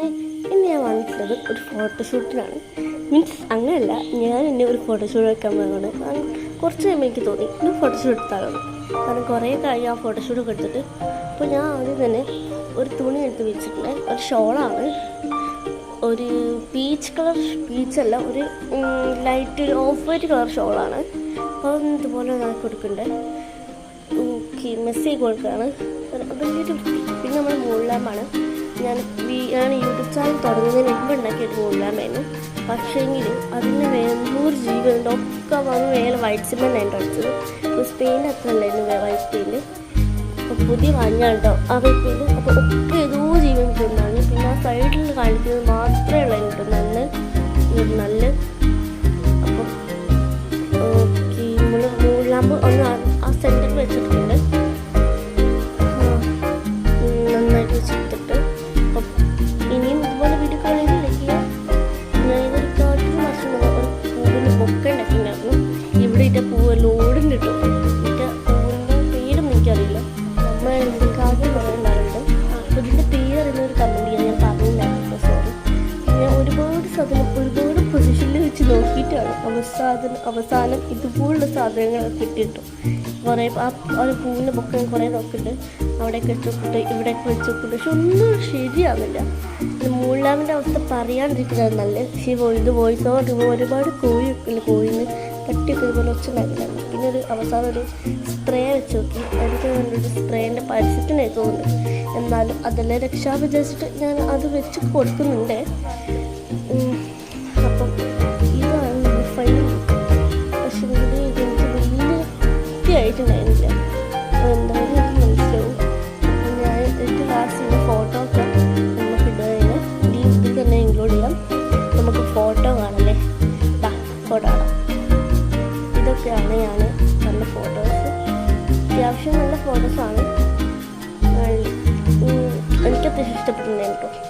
Hi ഇന്ന് ഞാൻ വന്നിട്ടുള്ളത് ഒരു ഫോട്ടോഷൂട്ടിനാണ് മീൻസ് അങ്ങനെയല്ല ഞാൻ എന്നെ ഒരു ഫോട്ടോഷൂട്ട് വെക്കാൻ പോകുന്നത് കുറച്ച് കഴിയുമ്പോൾ എനിക്ക് തോന്നി. ഇന്ന് ഫോട്ടോഷൂട്ട് എടുത്താലും? കാരണം കുറേ കഴിഞ്ഞ് ആ ഫോട്ടോഷൂട്ട് ഒക്കെ എടുത്തിട്ട് അപ്പോൾ ഞാൻ ആദ്യം തന്നെ ഒരു തുണി എടുത്ത് വെച്ചിട്ടുണ്ട്. ഒരു ഷോളാണ്. ഒരു പീച്ച് കളർ പീച്ചല്ല ഒരു ലൈറ്റ് ഓഫ് വൈറ്റ് കളർ ഷോളാണ്. അപ്പോൾ ഇതുപോലെ ഞാൻ കൊടുക്കണ്ടേ? ഓക്കെ മെസ്സേജ് കൊടുക്കുകയാണ്. പിന്നെ നമ്മൾ മൂളിലാമ്പാണ് ഞാൻ വീ ഞാൻ യൂട്യൂബ് ചാനൽ തുടങ്ങുന്നതിന് മുമ്പ് ഉണ്ടാക്കിയിട്ട് മൂളിലാമ്പായിരുന്നു പക്ഷേങ്കിൽ അതിന് വേണ്ടൂർ ജീവനുണ്ട്. ഒക്കെ വന്ന് വേറെ വൈറ്റ് സിമെന്റ് ആയിട്ട് അടിച്ചത്. അപ്പോൾ സ്പെയിൻ അത്ര അല്ലായിരുന്നു വൈറ്റ് പെയിന്റ് അപ്പോൾ പുതിയ മഞ്ഞാണ് കേട്ടോ ആ വൈറ്റ് അപ്പോൾ ഒക്കെ ഏതോ ജീവൻ കിട്ടുന്നതാണ് പിന്നെ ആ സൈഡിൽ കാണിക്കുന്നത് മാത്രമേ ഉള്ളൂ കേട്ടോ നല്ല നല്ല കിട്ടും. എന്നിട്ട് പൂവിന്റെ പേരൊന്നും എനിക്കറിയില്ല. നമ്മൾ എന്തൊക്കെ പറയുന്നുണ്ടായിരുന്നു ഇതിന്റെ പേര് അറിയുന്ന ഒരു കമന്റ് ഞാൻ പറഞ്ഞിട്ടുണ്ടായിരുന്നു സോറി ഞാൻ ഒരുപാട് സാധനം ഒരുപാട് പൊസിഷനിൽ വെച്ച് നോക്കിയിട്ടാണ് അവസാനം അവസാനം ഇതുപോലുള്ള സാധനങ്ങൾ കിട്ടിയിട്ടു. കുറേ ആ ഒരു പൂവിന്റെ ബൊക്ക കുറേ നോക്കിയിട്ടുണ്ട്. അവിടെയൊക്കെ വെച്ചോക്കിട്ട് ഇവിടെയൊക്കെ വെച്ചോക്കിട്ട് പക്ഷെ ഒന്നും ശരിയാവില്ല മൂലാമിന്റെ അവസ്ഥ പറയാണ്ടിരിക്കുന്നത് നല്ല പക്ഷേ ഇത് വോയിസ് ഓവർ ഒരുപാട് ഇല്ല കോഴിന്ന് പട്ടിയൊക്കെ ഇതുപോലെ ഒച്ച ഉണ്ടാക്കിയിട്ടുണ്ട് പിന്നെ ഒരു അവസാനം ഒരു സ്പ്രേ വെച്ച് നോക്കി. എനിക്ക് നല്ലൊരു സ്പ്രേന്റെ പരസ്യത്തിനായി തോന്നുന്നു. എന്നാലും അതെല്ലാം രക്ഷാ വിചാരിച്ചിട്ട് ഞാൻ അത് വെച്ച് കൊടുക്കുന്നുണ്ട്. muito bonito.